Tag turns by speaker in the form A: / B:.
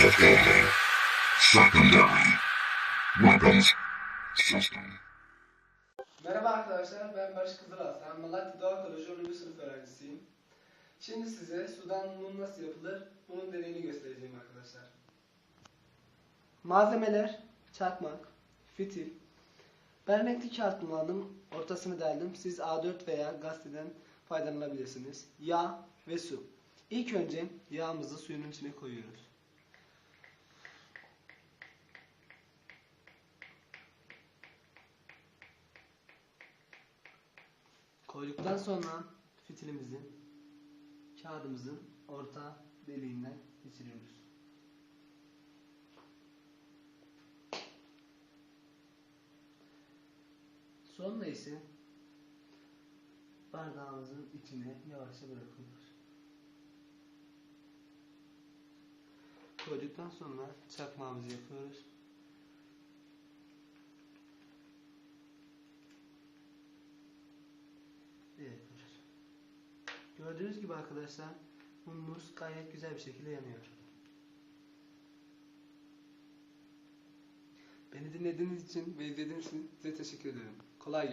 A: Building. Secondary. Weapons system.
B: Merhaba arkadaşlar, ben Barış Kızılaslan. Malatya Doğa Koleji 10. sınıf öğrencisiyim. Şimdi size sudan mum nasıl yapılır, bunun deneyini göstereceğim arkadaşlar. Malzemeler, çakmak, fitil. Ben renkli kağıt kullandım, ortasını deldim. Siz A4 veya gazeteden faydalanabilirsiniz. Yağ ve su. İlk önce yağımızı suyun içine koyuyoruz. Koyduktan sonra fitilimizi kağıdımızın orta deliğinden geçiriyoruz. Sonra ise bardağımızın içine yavaşça bırakıyoruz. Koyduktan sonra çakmağımızı yapıyoruz. Gördüğünüz gibi arkadaşlar mumumuz gayet güzel bir şekilde yanıyor. Beni dinlediğiniz için ve izlediğiniz için size teşekkür ederim. Kolay gelsin.